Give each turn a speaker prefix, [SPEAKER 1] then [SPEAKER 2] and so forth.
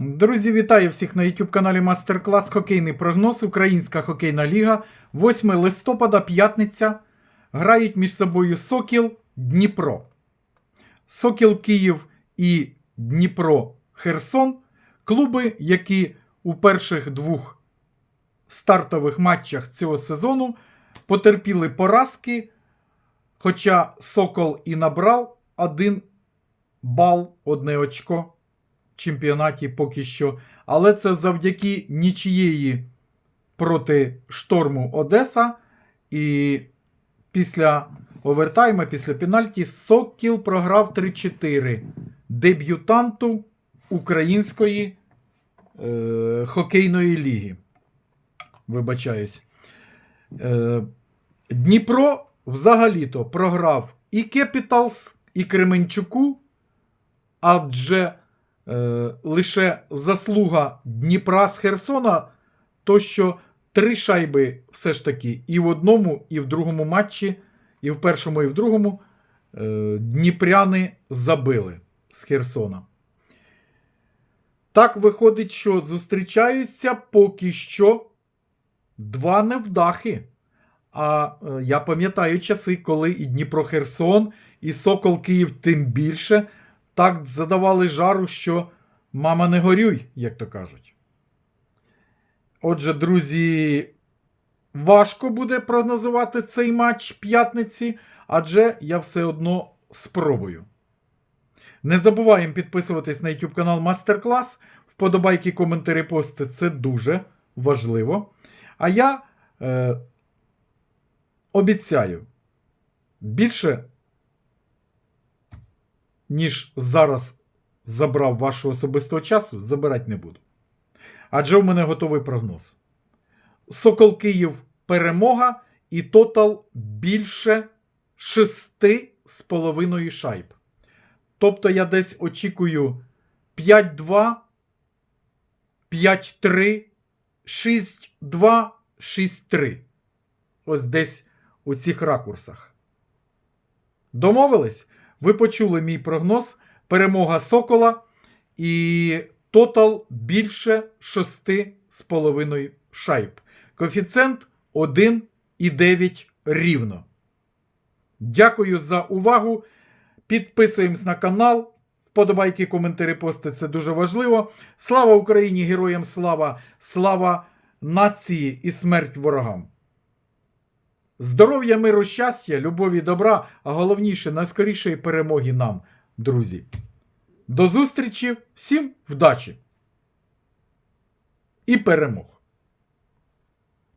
[SPEAKER 1] Друзі, вітаю всіх на YouTube каналі Мастер Клас Хокейний прогноз. Українська хокейна ліга. 8 листопада, п'ятниця. Грають між собою Сокіл Дніпро. Сокіл Київ і Дніпро Херсон. Клуби, які у перших двох стартових матчах цього сезону потерпіли поразки. Хоча Сокол і набрав один бал, одне очко чемпіонаті поки що. Але це завдяки нічієї проти шторму Одеса. І після овертайма, після пенальті, Сокіл програв 3-4 деб'ютанту української е, хокейної ліги. Вибачаюсь. Е, Дніпро взагалі-то програв і Кепіталс, і Кременчуку, адже е, лише заслуга Дніпра з Херсона, то що три шайби все ж таки і в одному, і в другому матчі, і в першому, і в другому е, дніпряни забили з Херсона. Так виходить, що зустрічаються поки що два невдахи. А е, я пам'ятаю часи, коли і Дніпро Херсон, і Сокол Київ тим більше так задавали жару, що мама не горюй, як то кажуть. Отже, друзі, важко буде прогнозувати цей матч п'ятниці, адже я все одно спробую. Не забуваємо підписуватись на YouTube канал Мастер Клас. Вподобайки, коментарі, пости це дуже важливо. А я е, обіцяю більше, ніж зараз забрав вашого особистого часу, забирати не буду. Адже в мене готовий прогноз. Сокол Київ перемога і тотал більше 6,5 шайб. Тобто я десь очікую 5-2, 5-3, 6-2, 6-3. Ось десь у цих ракурсах. Домовились? Ви почули мій прогноз. Перемога Сокола і тотал більше 6,5 шайб. Коефіцієнт 1,9 рівно. Дякую за увагу. Підписуємось на канал. Вподобайки, коментарі, пости це дуже важливо. Слава Україні! Героям слава! Слава нації і смерть ворогам! Здоров'я, миру, щастя, любові, добра, а головніше найскорішої перемоги нам, друзі. До зустрічі, всім вдачі і перемог!